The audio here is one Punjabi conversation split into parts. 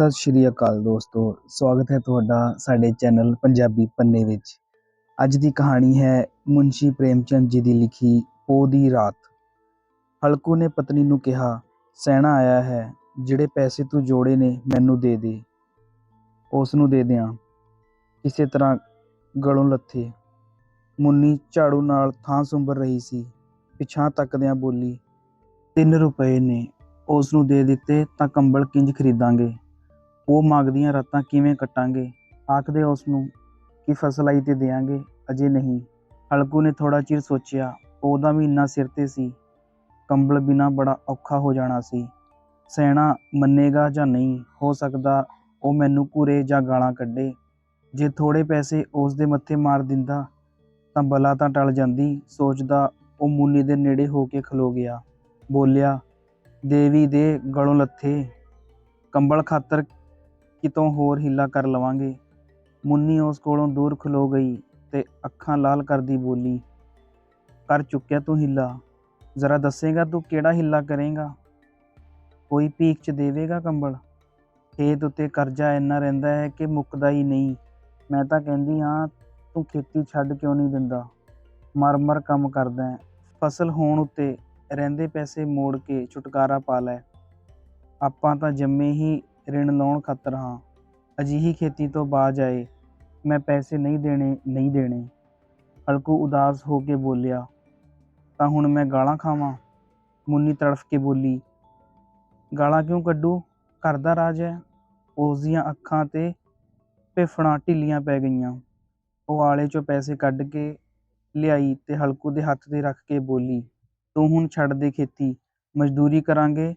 ਸਤਿ ਸ਼੍ਰੀ ਅਕਾਲ ਦੋਸਤੋ, ਸਵਾਗਤ ਹੈ ਤੁਹਾਡਾ ਸਾਡੇ ਚੈਨਲ ਪੰਜਾਬੀ ਪੰਨੇ ਵਿੱਚ। ਅੱਜ ਦੀ ਕਹਾਣੀ ਹੈ ਮੁੰਸ਼ੀ ਪ੍ਰੇਮਚੰਦ ਜੀ ਦੀ ਲਿਖੀ ਪੋ ਦੀ ਰਾਤ। ਹਲਕੂ ਨੇ ਪਤਨੀ ਨੂੰ ਕਿਹਾ ਸੈਣਾ ਆਇਆ ਹੈ, ਜਿਹੜੇ ਪੈਸੇ ਤੂੰ ਜੋੜੇ ਨੇ, ਮੈਨੂੰ ਦੇ ਦੇ। ਉਸ ਨੂੰ ਦੇ ਦਿਆਂ। ਕਿਸੇ ਤਰ੍ਹਾਂ ਗਲੋਂ ਲੱਥੇ। ਮੁੰਨੀ ਝਾੜੂ ਨਾਲ ਥਾਂ ਸੁੰਬਰ ਰਹੀ ਸੀ। ਪਿਛਾਂ ਤੱਕਦਿਆਂ ਬੋਲੀ 3 ਰੁਪਏ ਨੇ ਉਸ ਨੂੰ ਦੇ ਦਿੱਤੇ ਤਾਂ ਕੰਬਲ ਕਿੰਜ ਖਰੀਦਾਂਗੇ? ਉਹ ਮੰਗਦੀਆਂ ਰਾਤਾਂ ਕਿਵੇਂ ਕੱਟਾਂਗੇ? ਆਖਦੇ ਉਸ ਨੂੰ ਕਿ ਫਸਲ ਆਈ ਤੇ ਦੇਾਂਗੇ ਅਜੇ ਨਹੀਂ। ਹਲਕੂ ਨੇ ਥੋੜਾ ਚਿਰ ਸੋਚਿਆ, ਉਹਦਾ ਵੀ ਇੰਨਾ ਸਿਰ ਤੇ ਸੀ। ਕੰਬਲ ਬਿਨਾ ਬੜਾ ਔਖਾ ਹੋ ਜਾਣਾ ਸੀ। ਸੈਣਾ ਮੰਨੇਗਾ ਜਾਂ ਨਹੀਂ, ਹੋ ਸਕਦਾ ਉਹ ਮੈਨੂੰ ਘੂਰੇ ਜਾਂ ਗਾਲਾਂ ਕੱਢੇ। ਜੇ ਥੋੜੇ ਪੈਸੇ ਉਸ ਦੇ ਮੱਥੇ ਮਾਰ ਦਿੰਦਾ, ਤਾਂ ਬਲਾ ਤਾਂ ਟਲ ਜਾਂਦੀ, ਸੋਚਦਾ ਉਹ ਮੁੰਨੀ ਦੇ ਨੇੜੇ ਹੋ ਕੇ ਖਲੋ ਗਿਆ। ਬੋਲਿਆ, ਦੇਵੀ ਦੇ ਗਲੋਂ ਲੱਥੇ। ਕੰਬਲ ਖਾਤਰ ਕਿਤੋਂ ਹੋਰ ਹਿੱਲਾ ਕਰ ਲਵਾਂਗੇ। ਮੁੰਨੀ ਉਸ ਕੋਲੋਂ ਦੂਰ ਖਲੋ ਗਈ ਤੇ ਅੱਖਾਂ ਲਾਲ ਕਰਦੀ ਬੋਲੀ, ਕਰ ਚੁੱਕਿਆ ਤੂੰ ਹਿੱਲਾ। ਜ਼ਰਾ ਦੱਸੇਗਾ ਤੂੰ ਕਿਹੜਾ ਹਿੱਲਾ ਕਰੇਗਾ? ਕੋਈ ਭੀਖ ਚ ਦੇਵੇਗਾ ਕੰਬਲ? ਖੇਤ ਉੱਤੇ ਕਰਜ਼ਾ ਇੰਨਾ ਰਹਿੰਦਾ ਹੈ ਕਿ ਮੁੱਕਦਾ ਹੀ ਨਹੀਂ। ਮੈਂ ਤਾਂ ਕਹਿੰਦੀ ਹਾਂ, ਤੂੰ ਖੇਤੀ ਛੱਡ ਕਿਉਂ ਨਹੀਂ ਦਿੰਦਾ? ਮਰ ਮਰ ਕੰਮ ਕਰਦਾ ਹੈ। ਫਸਲ ਹੋਣ ਉੱਤੇ ਰਹਿੰਦੇ ਪੈਸੇ ਮੋੜ ਕੇ ਛੁਟਕਾਰਾ ਪਾ ਲੈ। ਆਪਾਂ ਤਾਂ ਜੰਮੇ ਹੀ ਰਿਣ ਲਾਉਣ ਖਾਤਰ ਹਾਂ ਅਜਿਹੀ ਖੇਤੀ ਤੋਂ ਬਾਜ ਆਏ ਮੈਂ ਪੈਸੇ ਨਹੀਂ ਦੇਣੇ ਨਹੀਂ ਦੇਣੇ ਹਲਕੂ ਉਦਾਸ ਹੋ ਕੇ ਬੋਲਿਆ ਤਾਂ ਹੁਣ ਮੈਂ ਗਾਲਾਂ ਖਾਵਾਂ ਮੁੰਨੀ ਤੜਫ ਕੇ ਬੋਲੀ ਗਾਲਾਂ ਕਿਉਂ ਕੱਢੂ ਘਰ ਦਾ ਰਾਜ ਹੈ ਉਸ ਦੀਆਂ ਅੱਖਾਂ ਤੇ ਭਿਫਣਾ ਢਿੱਲੀਆਂ ਪੈ ਗਈਆਂ ਉਹ ਆਲੇ ਚੋਂ ਪੈਸੇ ਕੱਢ ਕੇ ਲਿਆਈ ਤੇ ਹਲਕੂ ਦੇ ਹੱਥ ਤੇ ਰੱਖ ਕੇ ਬੋਲੀ ਤੂੰ ਹੁਣ ਛੱਡ ਦੇ ਖੇਤੀ ਮਜ਼ਦੂਰੀ ਕਰਾਂਗੇ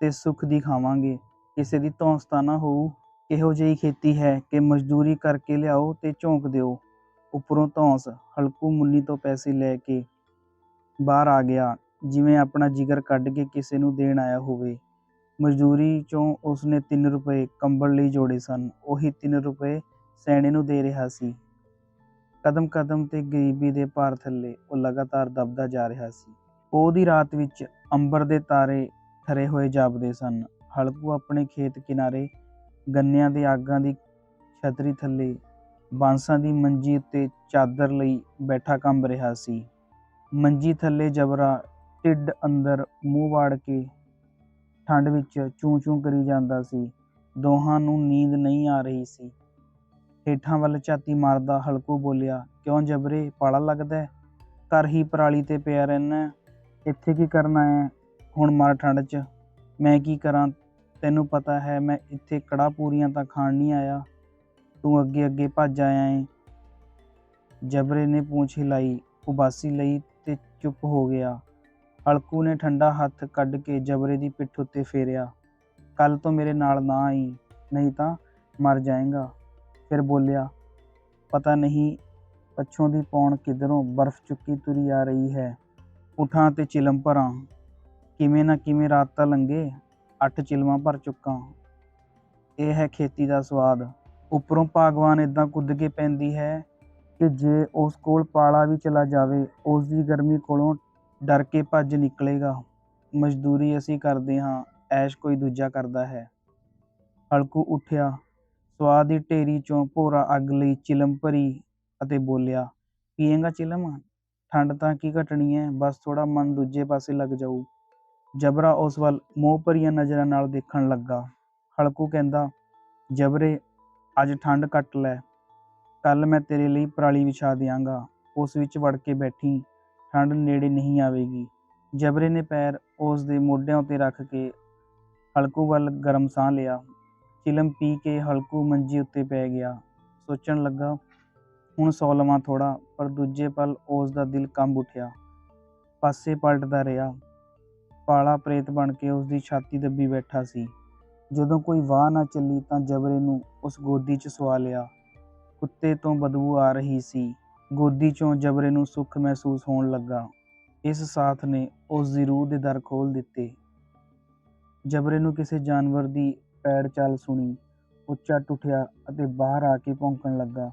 ਤੇ ਸੁੱਖ ਦੀ ਖਾਵਾਂਗੇ ਕਿਸੇ ਦੀ ਧੌਂਸਤਾ ਨਾ ਹੋਊ। ਕਿਹੋ ਜਿਹੀ ਖੇਤੀ ਹੈ ਕਿ ਮਜ਼ਦੂਰੀ ਕਰਕੇ ਲਿਆਓ ਤੇ ਝੋਂਕ ਦਿਓ। ਉੱਪਰੋਂ ਧੌਂਸ, ਹਲਕੂ ਮੁੰਨੀ ਤੋਂ ਪੈਸੇ ਲੈ ਕੇ ਬਾਹਰ ਆ ਗਿਆ, ਜਿਵੇਂ ਆਪਣਾ ਜਿਗਰ ਕੱਢ ਕੇ ਕਿਸੇ ਨੂੰ ਦੇਣ ਆਇਆ ਹੋਵੇ। ਮਜ਼ਦੂਰੀ ਚੋਂ ਉਸਨੇ 3 ਰੁਪਏ ਕੰਬਲ ਲਈ ਜੋੜੇ ਸਨ। ਉਹੀ 3 ਰੁਪਏ ਸੈਣੇ ਨੂੰ ਦੇ ਰਿਹਾ ਸੀ। ਕਦਮ ਕਦਮ ਤੇ ਗਰੀਬੀ ਦੇ ਭਾਰ ਥੱਲੇ ਉਹ ਲਗਾਤਾਰ ਦਬਦਾ ਜਾ ਰਿਹਾ ਸੀ। ਉਹਦੀ ਰਾਤ ਵਿੱਚ ਅੰਬਰ ਦੇ ਤਾਰੇ ਠਰੇ ਹੋਏ ਜਾਪਦੇ ਸਨ। ਹਲਕੂ ਆਪਣੇ ਖੇਤ ਕਿਨਾਰੇ ਗੰਨਿਆਂ ਦੇ ਆਗਾਂ ਦੀ ਛਤਰੀ ਥੱਲੇ ਬਾਂਸਾਂ ਦੀ ਮੰਜੀ ਉੱਤੇ ਚਾਦਰ ਲਈ ਬੈਠਾ ਕੰਬ ਰਿਹਾ ਸੀ। ਮੰਜੀ ਥੱਲੇ ਜਬਰਾ ਢਿੱਡ ਅੰਦਰ ਮੂੰਹ ਵਾੜ ਕੇ ਠੰਡ ਵਿੱਚ ਚੂੰ ਚੂੰ ਕਰੀ ਜਾਂਦਾ ਸੀ। ਦੋਹਾਂ ਨੂੰ ਨੀਂਦ ਨਹੀਂ ਆ ਰਹੀ ਸੀ। ਹੇਠਾਂ ਵੱਲ ਝਾਤੀ ਮਾਰਦਾ ਹਲਕੂ ਬੋਲਿਆ, ਕਿਉਂ ਜਬਰੇ, ਪਾਲਾ ਲੱਗਦਾ ਹੈ? ਘਰ ਹੀ ਪਰਾਲੀ ਤੇ ਪਿਆ ਰਹਿਣਾ ਇੱਥੇ ਕੀ ਕਰਨਾ ਹੈ? ਹੁਣ ਮਰ ਠੰਡ 'ਚ। ਮੈਂ ਕੀ ਕਰਾਂ? ਤੈਨੂੰ ਪਤਾ ਹੈ, ਮੈਂ ਇੱਥੇ ਕੜਾ ਪੂਰੀਆਂ ਤਾਂ ਖਾਣ ਨਹੀਂ ਆਇਆ। ਤੂੰ ਅੱਗੇ ਅੱਗੇ ਭੱਜ ਆਇਆ ਏ। ਜਬਰੇ ਨੇ ਪੂੰਛ ਹਿਲਾਈ, ਉਬਾਸੀ ਲਈ ਤੇ ਚੁੱਪ ਹੋ ਗਿਆ। ਹਲਕੂ ਨੇ ਠੰਡਾ ਹੱਥ ਕੱਢ ਕੇ ਜਬਰੇ ਦੀ ਪਿੱਠ ਉੱਤੇ ਫੇਰਿਆ। ਕੱਲ ਤੋਂ ਮੇਰੇ ਨਾਲ ਨਾ ਆਈ, ਨਹੀਂ ਤਾਂ ਮਰ ਜਾਏਗਾ। ਫਿਰ ਬੋਲਿਆ, ਪਤਾ ਨਹੀਂ ਪੱਛੋਂ ਦੀ ਪੌਣ ਕਿਧਰੋਂ ਬਰਫ਼ ਚੁੱਕੀ ਤੁਰੀ ਆ ਰਹੀ ਹੈ। ਉਠਾਂ ਤੇ ਚਿਲਮ ਭਰਾਂ। ਕਿਵੇਂ ਨਾ ਕਿਵੇਂ ਰਾਤ ਤਾਂ ਲੰਘੇ। ਅੱਠ ਚਿਲਮਾਂ ਭਰ ਚੁੱਕਾ ਇਹ ਹੈ ਖੇਤੀ ਦਾ ਸਵਾਦ। ਉੱਪਰੋਂ ਭਾਗਵਾਨ ਇਦਾਂ ਕੁੱਦ ਕੇ ਪੈਂਦੀ ਹੈ ਕਿ ਜੇ ਉਸ ਕੋਲ ਪਾਲਾ ਵੀ ਚਲਾ ਜਾਵੇ ਉਸ ਦੀ ਗਰਮੀ ਕੋਲੋਂ ਡਰ ਕੇ ਭੱਜ ਨਿਕਲੇਗਾ। ਮਜ਼ਦੂਰੀ ਅਸੀਂ ਕਰਦੇ ਹਾਂ, ਐਸ਼ ਕੋਈ ਦੂਜਾ ਕਰਦਾ ਹੈ। ਹਲਕੂ ਉੱਠਿਆ। ਸਵਾਦ ਦੀ ਢੇਰੀ ਚੋਂ ਭੋਰਾ ਅੱਗ ਲਈ ਚਿਲਮ ਭਰੀ ਅਤੇ ਬੋਲਿਆ, ਪੀਏਗਾ ਚਿਲਮ? ਠੰਡ ਤਾਂ ਕੀ ਘਟਣੀ ਹੈ? ਬਸ ਥੋੜਾ ਮਨ ਦੂਜੇ ਪਾਸੇ ਲੱਗ ਜਾਊ। ਜਬਰਾ ਉਸ ਵੱਲ ਮੋਹ ਭਰੀਆਂ ਨਜ਼ਰਾਂ ਨਾਲ ਦੇਖਣ ਲੱਗਾ। ਹਲਕੂ ਕਹਿੰਦਾ, ਜਬਰੇ, ਅੱਜ ਠੰਡ ਕੱਟ ਲੈ। ਕੱਲ ਮੈਂ ਤੇਰੇ ਲਈ ਪਰਾਲੀ ਵਿਛਾ ਦਿਆਂਗਾ। ਉਸ ਵਿੱਚ ਵੜ ਕੇ ਬੈਠੀ, ਠੰਡ ਨੇੜੇ ਨਹੀਂ ਆਵੇਗੀ ਜਬਰੇ ਨੇ ਪੈਰ ਉਸ ਦੇ ਮੋਢਿਆਂ ਉੱਤੇ ਰੱਖ ਕੇ ਹਲਕੂ ਵੱਲ ਗਰਮ ਸਾਹ ਲਿਆ। ਚਿਲਮ ਪੀ ਕੇ ਹਲਕੂ ਮੰਜੀ ਉੱਤੇ ਪੈ ਗਿਆ। ਸੋਚਣ ਲੱਗਾ, ਹੁਣ ਸੌ ਲਵਾਂ ਥੋੜਾ ਪਰ ਦੂਜੇ ਪਲ ਉਸ ਦਾ ਦਿਲ ਕੰਬ ਉੱਠਿਆ। ਪਾਸੇ ਪਲਟਦਾ ਰਿਹਾ। ਪਾਲਾ ਪ੍ਰੇਤ ਬਣ ਕੇ ਉਸ ਦੀ ਛਾਤੀ ਦੱਬੀ ਬੈਠਾ ਸੀ। ਜਦੋਂ ਕੋਈ ਵਾਹ ਨਾ ਚੱਲੀ ਤਾਂ ਜਬਰੇ ਨੂੰ ਉਸ ਗੋਦੀ 'ਚ ਸਵਾ ਲਿਆ। ਕੁੱਤੇ ਤੋਂ ਬਦਬੂ ਆ ਰਹੀ ਸੀ। ਗੋਦੀ 'ਚੋਂ ਜਬਰੇ ਨੂੰ ਸੁੱਖ ਮਹਿਸੂਸ ਹੋਣ ਲੱਗਾ। ਇਸ ਸਾਥ ਨੇ ਉਸ ਦੀ ਰੂਹ ਦੇ ਦਰ ਖੋਲ ਦਿੱਤੇ। ਜਬਰੇ ਨੂੰ ਕਿਸੇ ਜਾਨਵਰ ਦੀ ਪੈੜ ਚੱਲ ਸੁਣੀ। ਉੱਚਾ ਟੁੱਟਿਆ ਅਤੇ ਬਾਹਰ ਆ ਕੇ ਭੌਂਕਣ ਲੱਗਾ।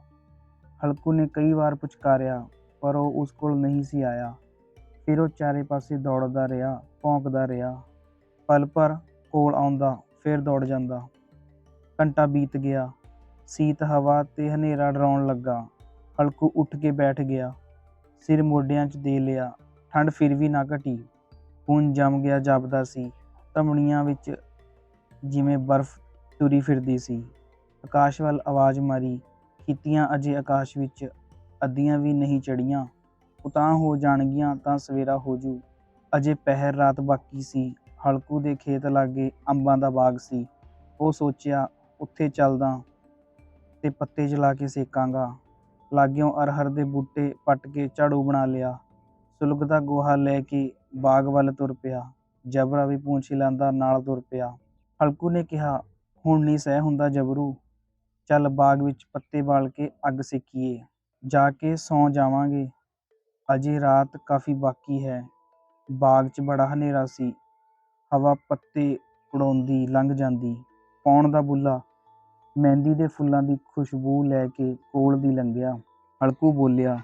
ਹਲਕੂ ਨੇ ਕਈ ਵਾਰ ਪੁਚਕਾਰਿਆ, ਪਰ ਉਹ ਉਸ ਕੋਲ ਨਹੀਂ ਸੀ ਆਇਆ। ਫਿਰ ਉਹ ਚਾਰੇ ਪਾਸੇ ਦੌੜਦਾ ਰਿਹਾ, ਭੌਂਕਦਾ ਰਿਹਾ। ਪਲ ਪਰ ਕੋਲ ਆਉਂਦਾ, ਫਿਰ ਦੌੜ ਜਾਂਦਾ। ਘੰਟਾ ਬੀਤ ਗਿਆ। ਸੀਤ ਹਵਾ ਤੇ ਹਨੇਰਾ ਡਰਾਉਣ ਲੱਗਾ। ਹਲਕੂ ਉੱਠ ਕੇ ਬੈਠ ਗਿਆ। ਸਿਰ ਮੋਢਿਆਂ 'ਚ ਦੇ ਲਿਆ। ਠੰਡ ਫਿਰ ਵੀ ਨਾ ਘਟੀ। ਖੂਨ ਜੰਮ ਗਿਆ, ਜਾਪਦਾ ਸੀ। ਧਮਣੀਆਂ ਵਿੱਚ ਜਿਵੇਂ ਬਰਫ਼ ਤੁਰੀ ਫਿਰਦੀ ਸੀ। ਆਕਾਸ਼ ਵੱਲ ਆਵਾਜ਼ ਮਾਰੀ। ਖਿੱਤੀਆਂ ਅਜੇ ਆਕਾਸ਼ ਵਿੱਚ, ਅੱਧੀਆਂ ਵੀ ਨਹੀਂ ਚੜੀਆਂ ਉਤਾਂ ਹੋ ਜਾਣਗੀਆਂ ਤਾਂ ਸਵੇਰਾ ਹੋ ਜੂ। ਅਜੇ ਪਹਿਰ ਰਾਤ ਬਾਕੀ ਸੀ। ਹਲਕੂ ਦੇ ਖੇਤ ਲਾਗੇ ਅੰਬਾਂ ਦਾ ਬਾਗ ਸੀ। ਉਹ ਸੋਚਿਆ, ਉੱਥੇ ਚੱਲਦਾ ਤੇ ਪੱਤੇ ਜਲਾ ਕੇ ਸੇਕਾਂਗਾ। ਲਾਗਿਓਂ ਅਰਹਰ ਦੇ ਬੂਟੇ ਪੱਟ ਕੇ ਝਾੜੂ ਬਣਾ ਲਿਆ। ਸੁਲਗਦਾ ਗੋਹਾ ਲੈ ਕੇ ਬਾਗ ਵੱਲ ਤੁਰ ਪਿਆ। ਜਬਰਾ ਵੀ ਪੂੰਛ ਹਿਲਾਉਂਦਾ ਨਾਲ ਤੁਰ ਪਿਆ। ਹਲਕੂ ਨੇ ਕਿਹਾ, ਹੁਣ ਨਹੀਂ ਸਹਿ ਹੁੰਦਾ ਜਬਰੂ। ਚੱਲ ਬਾਗ ਵਿੱਚ ਪੱਤੇ ਬਾਲ ਕੇ ਅੱਗ ਸੇਕੀਏ। ਜਾ ਕੇ ਸੌਂ ਜਾਵਾਂਗੇ। ਅਜੇ ਰਾਤ ਕਾਫੀ ਬਾਕੀ ਹੈ। ਬਾਗ 'ਚ ਬੜਾ ਹਨੇਰਾ ਸੀ। ਹਵਾ ਪੱਤੇ ਉਡਾਉਂਦੀ ਲੰਘ ਜਾਂਦੀ। ਪੌਣ ਦਾ ਬੁੱਲਾ ਮਹਿੰਦੀ ਦੇ ਫੁੱਲਾਂ ਦੀ ਖੁਸ਼ਬੂ ਲੈ ਕੇ ਕੋਲ ਦੀ ਲੰਘਿਆ। ਹਲਕੂ ਬੋਲਿਆ,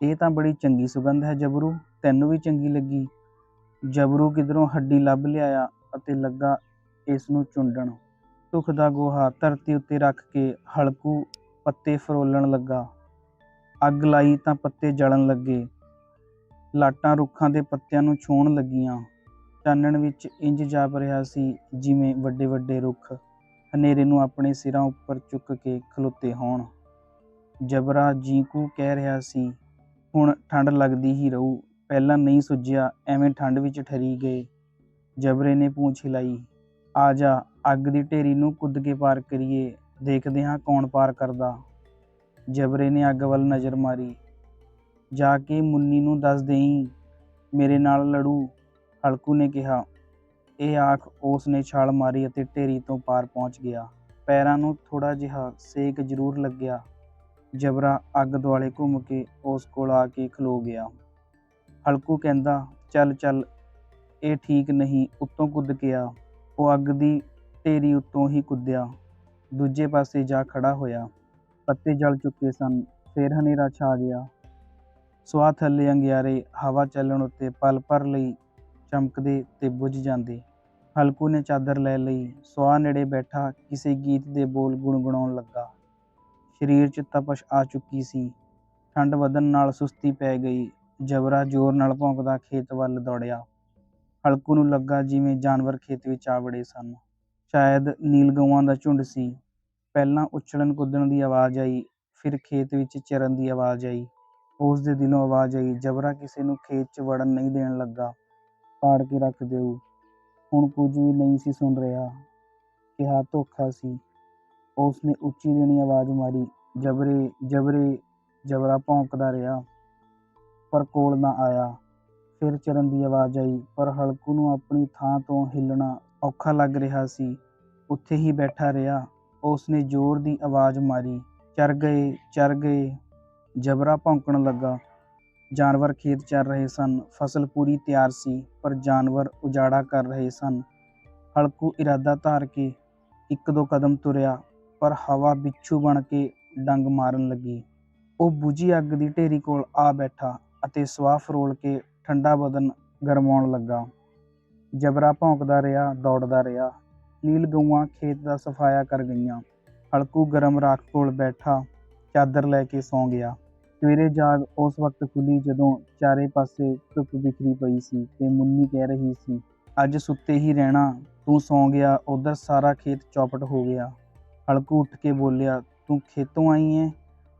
ਇਹ ਤਾਂ ਬੜੀ ਚੰਗੀ ਸੁਗੰਧ ਹੈ ਜਬਰੂ, ਤੈਨੂੰ ਵੀ ਚੰਗੀ ਲੱਗੀ। ਜਬਰੂ ਕਿਧਰੋਂ ਹੱਡੀ ਲੱਭ ਲਿਆਇਆ ਅਤੇ ਲੱਗਾ ਇਸ ਨੂੰ ਚੁੰਡਣ। ਧੁਖ ਦਾ ਗੋਹਾ ਧਰਤੀ ਉੱਤੇ ਰੱਖ ਕੇ ਹਲਕੂ ਪੱਤੇ ਫਰੋਲਣ ਲੱਗਾ। ਅੱਗ ਲਾਈ ਤਾਂ ਪੱਤੇ ਜਲਣ ਲੱਗੇ। ਲਾਟਾਂ ਰੁੱਖਾਂ ਦੇ ਪੱਤਿਆਂ ਨੂੰ ਛੂਹਣ ਲੱਗੀਆਂ। ਚਾਨਣ ਵਿੱਚ ਇੰਜ ਜਾਪ ਰਿਹਾ ਸੀ ਜਿਵੇਂ ਵੱਡੇ ਵੱਡੇ ਰੁੱਖ ਹਨੇਰੇ ਨੂੰ ਆਪਣੇ ਸਿਰਾਂ ਉੱਪਰ ਚੁੱਕ ਕੇ ਖਲੋਤੇ ਹੋਣ। ਜਬਰਾ ਜੀਕੂ ਕਹਿ ਰਿਹਾ ਸੀ, ਹੁਣ ਠੰਡ ਲੱਗਦੀ ਹੀ ਰਹੂ, ਪਹਿਲਾਂ ਨਹੀਂ ਸੁੱਜਿਆ, ਐਵੇਂ ਠੰਡ ਵਿੱਚ ਠਰੀ ਗਏ। ਜਬਰੇ ਨੇ ਪੂੰਛ ਹਿਲਾਈ, ਆ ਜਾ, ਅੱਗ ਦੀ ਢੇਰੀ ਨੂੰ ਕੁੱਦ ਕੇ ਪਾਰ ਕਰੀਏ, ਦੇਖਦੇ ਹਾਂ ਕੌਣ ਪਾਰ ਕਰਦਾ। ਜਬਰੇ ਨੇ ਅੱਗ ਵੱਲ ਨਜ਼ਰ ਮਾਰੀ। ਜਾ ਕੇ ਮੁੰਨੀ ਨੂੰ ਦੱਸ ਦੇਈ, ਮੇਰੇ ਨਾਲ ਲੜੂ, ਹਲਕੂ ਨੇ ਕਿਹਾ। ਇਹ ਆਖ ਉਸ ਨੇ ਛਾਲ ਮਾਰੀ ਅਤੇ ਢੇਰੀ ਤੋਂ ਪਾਰ ਪਹੁੰਚ ਗਿਆ। ਪੈਰਾਂ ਨੂੰ ਥੋੜਾ ਜਿਹਾ ਸੇਕ ਜ਼ਰੂਰ ਲੱਗਿਆ। ਜਬਰਾ ਅੱਗ ਦੁਆਲੇ ਘੁੰਮ ਕੇ ਉਸ ਕੋਲ ਆ ਕੇ ਖਲੋ ਗਿਆ। ਹਲਕੂ ਕਹਿੰਦਾ, ਚੱਲ ਚੱਲ, ਇਹ ਠੀਕ ਨਹੀਂ। ਉੱਤੋਂ ਕੁੱਦ ਕੇ ਆ ਉਹ ਅੱਗ ਦੀ ਢੇਰੀ ਉੱਤੋਂ ਹੀ ਕੁੱਦਿਆ। ਦੂਜੇ ਪਾਸੇ ਜਾ ਖੜਾ ਹੋਇਆ। ਪੱਤੇ ਜਲ ਚੁੱਕੇ ਸਨ। ਫੇਰ ਹਨੇਰਾ ਛਾ ਗਿਆ। ਸਵਾਹ ਥੱਲੇ ਅੰਗਿਆਰੇ ਹਵਾ ਚੱਲਣ ਉੱਤੇ ਪਲ ਭਰ ਲਈ ਚਮਕਦੇ ਤੇ ਬੁਝ ਜਾਂਦੇ। ਹਲਕੂ ਨੇ ਚਾਦਰ ਲੈ ਲਈ। ਸਵਾਹ ਨੇੜੇ ਬੈਠਾ ਕਿਸੇ ਗੀਤ ਦੇ ਬੋਲ ਗੁਣਗੁਣਾਉਣ ਲੱਗਾ। ਸਰੀਰ 'ਚ ਤਪਸ਼ ਆ ਚੁੱਕੀ ਸੀ। ਠੰਡ ਵਧਣ ਨਾਲ ਸੁਸਤੀ ਪੈ ਗਈ। ਜਬਰਾ ਜ਼ੋਰ ਨਾਲ ਭੌਂਕਦਾ ਖੇਤ ਵੱਲ ਦੌੜਿਆ। ਹਲਕੂ ਨੂੰ ਲੱਗਾ ਜਿਵੇਂ ਜਾਨਵਰ ਖੇਤ ਵਿੱਚ ਆ ਵੜੇ ਸਨ। ਸ਼ਾਇਦ ਨੀਲ ਗਊਆਂ ਦਾ ਝੁੰਡ ਸੀ। ਪਹਿਲਾਂ ਉੱਛਲਣ ਕੁੱਦਣ ਦੀ ਆਵਾਜ਼ ਆਈ, ਫਿਰ ਖੇਤ ਵਿੱਚ ਚਰਨ ਦੀ ਆਵਾਜ਼ ਆਈ। ਉਸ ਦੇ ਦਿਲੋਂ ਆਵਾਜ਼ ਆਈ, ਜਬਰਾ ਕਿਸੇ ਨੂੰ ਖੇਤ 'ਚ ਵੜਨ ਨਹੀਂ ਦੇਣ ਲੱਗਾ। ਪਾੜ ਕੇ ਰੱਖ ਦਿਓ ਹੁਣ ਕੁਝ ਵੀ ਨਹੀਂ ਸੀ ਸੁਣ ਰਿਹਾ। ਕਿਹਾ ਧੋਖਾ ਸੀ। ਉਸ ਨੇ ਉੱਚੀ ਦੇਣੀ ਆਵਾਜ਼ ਮਾਰੀ। ਜਬਰੇ ਜਬਰੇ, ਜਬਰਾ ਭੌਂਕਦਾ ਰਿਹਾ। ਪਰ ਕੋਲ ਨਾ ਆਇਆ। ਫਿਰ ਚਰਨ ਦੀ ਆਵਾਜ਼ ਆਈ। ਪਰ ਹਲਕੂ ਨੂੰ ਆਪਣੀ ਥਾਂ ਤੋਂ ਹਿੱਲਣਾ ਔਖਾ ਲੱਗ ਰਿਹਾ ਸੀ। ਉੱਥੇ ਹੀ ਬੈਠਾ ਰਿਹਾ। ਉਸ ਨੇ ਜ਼ੋਰ ਦੀ ਆਵਾਜ਼ ਮਾਰੀ। ਚਰ ਗਏ ਚਰ ਗਏ। ਜਬਰਾ ਭੌਂਕਣ ਲੱਗਾ। ਜਾਨਵਰ ਖੇਤ ਚਰ ਰਹੇ ਸਨ। ਫਸਲ ਪੂਰੀ ਤਿਆਰ ਸੀ, ਪਰ ਜਾਨਵਰ ਉਜਾੜਾ ਕਰ ਰਹੇ ਸਨ। ਹਲਕੂ ਇਰਾਦਾ ਧਾਰ ਕੇ ਇੱਕ ਦੋ ਕਦਮ ਤੁਰਿਆ, ਪਰ ਹਵਾ ਬਿੱਛੂ ਬਣ ਕੇ ਡੰਗ ਮਾਰਨ ਲੱਗੀ। ਉਹ ਬੁਝੀ ਅੱਗ ਦੀ ਢੇਰੀ ਕੋਲ ਆ ਬੈਠਾ ਅਤੇ ਸਵਾਹ ਫਰੋਲ ਕੇ ਠੰਡਾ ਬਦਨ ਗਰਮਾਉਣ ਲੱਗਾ। ਜਬਰਾ ਭੌਂਕਦਾ ਰਿਹਾ, ਦੌੜਦਾ ਰਿਹਾ। ਨੀਲ ਗਊਆਂ ਖੇਤ ਦਾ ਸਫਾਇਆ ਕਰ ਗਈਆਂ। ਹਲਕੂ ਗਰਮ ਰਾਖ ਕੋਲ ਬੈਠਾ ਚਾਦਰ ਲੈ ਕੇ ਸੌਂ ਗਿਆ। ਸਵੇਰੇ ਜਾਗ ਉਸ ਵਕਤ ਖੁੱਲੀ ਜਦੋਂ ਚਾਰੇ ਪਾਸੇ ਧੁੱਪ ਬਿਖਰੀ ਪਈ ਸੀ ਤੇ ਮੁੰਨੀ ਕਹਿ ਰਹੀ ਸੀ, ਅੱਜ ਸੁੱਤੇ ਹੀ ਰਹਿਣਾ, ਤੂੰ ਸੌਂ ਗਿਆ, ਉਧਰ ਸਾਰਾ ਖੇਤ ਚੌਪਟ ਹੋ ਗਿਆ। ਹਲਕੂ ਉੱਠ ਕੇ ਬੋਲਿਆ, ਤੂੰ ਖੇਤੋਂ ਆਈ ਹੈ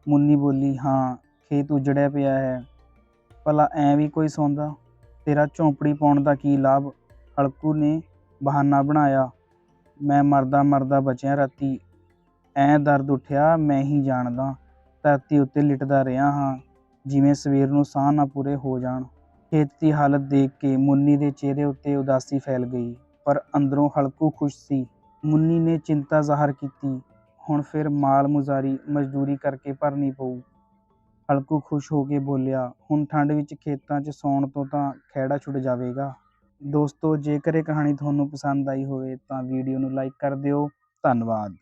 ਮੁੰਨੀ ਬੋਲੀ, ਹਾਂ, ਖੇਤ ਉਜੜਿਆ ਪਿਆ ਹੈ। ਭਲਾ ਐ ਵੀ ਕੋਈ ਸੌਂਦਾ? ਤੇਰਾ ਝੌਂਪੜੀ ਪਾਉਣ ਦਾ ਕੀ ਲਾਭ? ਹਲਕੂ ਨੇ ਬਹਾਨਾ ਬਣਾਇਆ ਮੈਂ ਮਰਦਾ ਮਰਦਾ ਬਚਿਆ ਰਾਤੀ। ਐ ਦਰਦ ਉੱਠਿਆ, ਮੈਂ ਹੀ ਜਾਣਦਾ, ਧਰਤੀ ਉੱਤੇ ਲਿਟਦਾ ਰਿਹਾ ਹਾਂ, ਜਿਵੇਂ ਸਵੇਰ ਨੂੰ ਸਾਹ ਨਾ ਪੂਰੇ ਹੋ ਜਾਣ। ਖੇਤ ਦੀ ਹਾਲਤ ਦੇਖ ਕੇ ਮੁੰਨੀ ਦੇ ਚਿਹਰੇ ਉੱਤੇ ਉਦਾਸੀ ਫੈਲ ਗਈ, ਪਰ ਅੰਦਰੋਂ ਹਲਕੂ ਖੁਸ਼ ਸੀ। ਮੁੰਨੀ ਨੇ ਚਿੰਤਾ ਜ਼ਾਹਰ ਕੀਤੀ, ਹੁਣ ਫਿਰ ਮਾਲ ਮੁਜ਼ਾਰੀ ਮਜ਼ਦੂਰੀ ਕਰਕੇ ਭਰਨੀ ਪਊ। ਹਲਕੂ ਖੁਸ਼ ਹੋ ਕੇ ਬੋਲਿਆ, ਹੁਣ ਠੰਡ ਵਿੱਚ ਖੇਤਾਂ 'ਚ ਸੌਣ ਤੋਂ ਤਾਂ ਖਹਿੜਾ ਛੁੱਟ ਜਾਵੇਗਾ। ਦੋਸਤੋ, ਜੇਕਰ ਇਹ ਕਹਾਣੀ ਤੁਹਾਨੂੰ ਪਸੰਦ ਆਈ ਹੋਵੇ ਤਾਂ ਵੀਡੀਓ ਨੂੰ ਲਾਈਕ ਕਰ ਦਿਓ। ਧੰਨਵਾਦ।